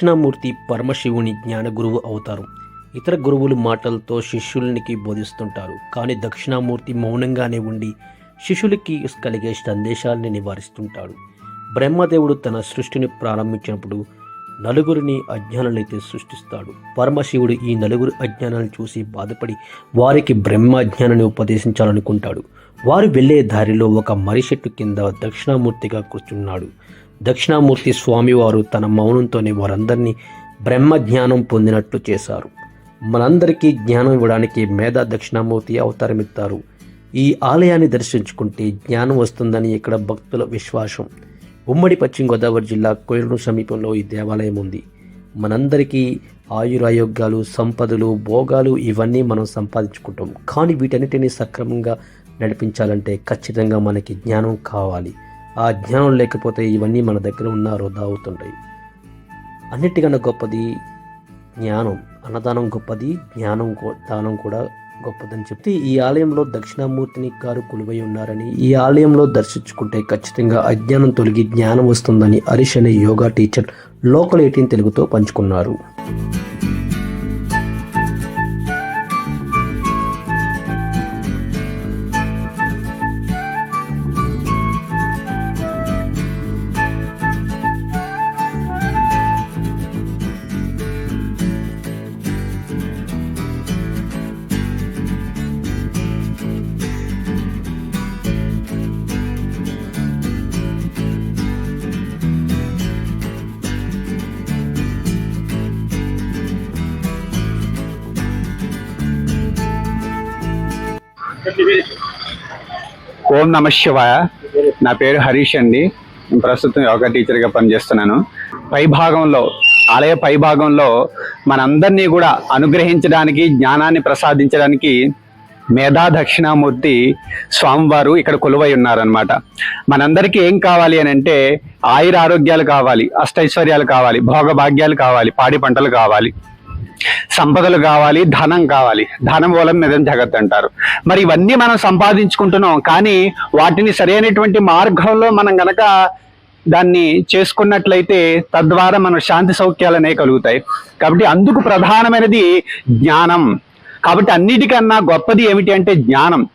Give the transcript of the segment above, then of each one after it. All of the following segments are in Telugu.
దక్షిణామూర్తి పరమశివుని జ్ఞాన గురువు అవుతారు. ఇతర గురువులు మాటలతో శిష్యులకి బోధిస్తుంటారు. కానీ దక్షిణామూర్తి మౌనంగానే ఉండి శిష్యులకి కలిగే సందేశాలని నివారిస్తుంటాడు. బ్రహ్మదేవుడు తన సృష్టిని ప్రారంభించినప్పుడు నలుగురిని అజ్ఞానులైతే సృష్టిస్తాడు. పరమశివుడు ఈ నలుగురు అజ్ఞానాలను చూసి బాధపడి వారికి బ్రహ్మ జ్ఞానాన్ని ఉపదేశించాలనుకుంటాడు. వారు వెళ్ళే దారిలో ఒక మరిషెట్టు కింద దక్షిణామూర్తిగా కూర్చున్నాడు. దక్షిణామూర్తి స్వామివారు తన మౌనంతోనే వారందరినీ బ్రహ్మ జ్ఞానం పొందినట్లు చేశారు. మనందరికీ జ్ఞానం ఇవ్వడానికి మేధా దక్షిణామూర్తి అవతారమిస్తారు ఈ ఆలయాన్ని దర్శించుకుంటే జ్ఞానం వస్తుందని ఇక్కడ భక్తుల విశ్వాసం. ఉమ్మడి పశ్చిమ గోదావరి జిల్లా కోయిలూరు సమీపంలో ఈ దేవాలయం ఉంది. మనందరికీ ఆయురాయోగ్యాలు సంపదలు భోగాలు ఇవన్నీ మనం సంపాదించుకుంటాం. కానీ వీటన్నిటిని సక్రమంగా నడిపించాలంటే ఖచ్చితంగా మనకి జ్ఞానం కావాలి. ఆ జ్ఞానం లేకపోతే ఇవన్నీ మన దగ్గర ఉన్న వృధా అవుతుంటాయి. అన్నిటికన్నా గొప్పది జ్ఞానం. అన్నదానం గొప్పది జ్ఞానం దానం కూడా గొప్పదని చెప్తే ఈ ఆలయంలో దక్షిణామూర్తిని గారు కొలువై ఉన్నారని ఈ ఆలయంలో దర్శించుకుంటే ఖచ్చితంగా అజ్ఞానం తొలగి జ్ఞానం వస్తుందని హరీష్ అనే యోగా టీచర్ లోకల్ ఎయిటీన్ తెలుగుతో పంచుకున్నారు. ఓం నమ శివాయ. నా పేరు హరీష్ అండి. నేను ప్రస్తుతం యోగా టీచర్గా పనిచేస్తున్నాను. పై భాగంలో ఆలయ పై భాగంలో మనందరినీ కూడా అనుగ్రహించడానికి జ్ఞానాన్ని ప్రసాదించడానికి మేధా దక్షిణామూర్తి స్వామివారు ఇక్కడ కొలువై ఉన్నారనమాట మనందరికీ ఏం కావాలి అని అంటే ఆయుర ఆరోగ్యాలు కావాలి అష్టైశ్వర్యాలు కావాలి భోగభాగ్యాలు కావాలి పాడి పంటలు కావాలి. సంపదలు కావాలి ధనం కావాలి. ధనం మూలం మీద జగత్ అంటారు. మరి ఇవన్నీ మనం సంపాదించుకుంటున్నాం. కానీ వాటిని సరైనటువంటి మార్గంలో మనం గనక దాన్ని చేసుకున్నట్లయితే తద్వారా మన శాంతి సౌఖ్యాలనే కలుగుతాయి. కాబట్టి అందుకు ప్రధానమైనది జ్ఞానం. కాబట్టి అన్నిటికన్నా గొప్పది ఏమిటి అంటే జ్ఞానం.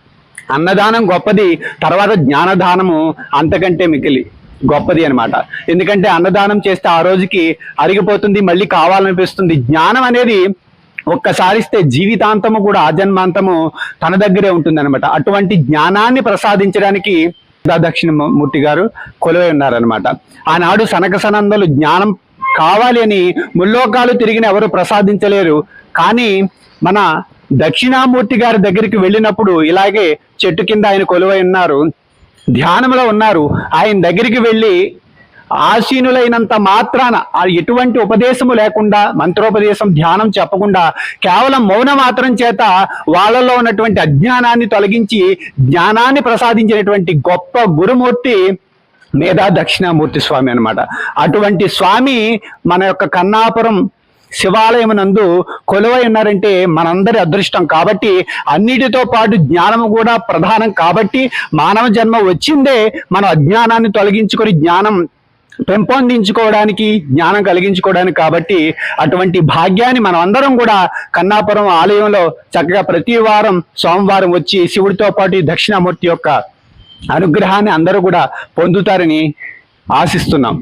అన్నదానం గొప్పది తర్వాత జ్ఞానదానము అంతకంటే మిగిలి. గొప్పది అన్నమాట. ఎందుకంటే అన్నదానం చేస్తే ఆ రోజుకి అరిగిపోతుంది మళ్ళీ కావాలనిపిస్తుంది. జ్ఞానం అనేది ఒక్కసారి ఇస్తే జీవితాంతము కూడా ఆజన్మాంతము తన దగ్గరే ఉంటుంది అనమాట అటువంటి జ్ఞానాన్ని ప్రసాదించడానికి దక్షిణమూర్తి గారు కొలువై ఉన్నారనమాట ఆనాడు సనక సనందలు జ్ఞానం కావాలి అని ముల్లోకాలు తిరిగిన ఎవరు ప్రసాదించలేరు. కానీ మన దక్షిణామూర్తి గారి దగ్గరికి వెళ్ళినప్పుడు ఇలాగే చెట్టు కింద ఆయన కొలువై ఉన్నారు. ధ్యానంలో ఉన్నారు. ఆయన దగ్గరికి వెళ్ళి ఆసీనులైనంత మాత్రాన ఎటువంటి ఉపదేశము లేకుండా మంత్రోపదేశం ధ్యానం చెప్పకుండా కేవలం మౌన మాత్రం చేత వాళ్ళలో ఉన్నటువంటి అజ్ఞానాన్ని తొలగించి జ్ఞానాన్ని ప్రసాదించినటువంటి గొప్ప గురుమూర్తి మేధా దక్షిణామూర్తి స్వామి అన్నమాట. అటువంటి స్వామి మన యొక్క కన్నాపురం శివాలయం నందు కొలువై ఉన్నారంటే మనందరి అదృష్టం. కాబట్టి అన్నిటితో పాటు జ్ఞానము కూడా ప్రధానం. కాబట్టి మానవ జన్మ వచ్చిందే మనం అజ్ఞానాన్ని తొలగించుకొని జ్ఞానం పెంపొందించుకోవడానికి జ్ఞానం కలిగించుకోవడానికి. కాబట్టి అటువంటి భాగ్యాన్ని మనం అందరం కూడా కన్నాపురం ఆలయంలో చక్కగా ప్రతి వారం సోమవారం వచ్చి శివుడితో పాటు దక్షిణామూర్తి యొక్క అనుగ్రహాన్ని అందరూ కూడా పొందుతారని ఆశిస్తున్నాం.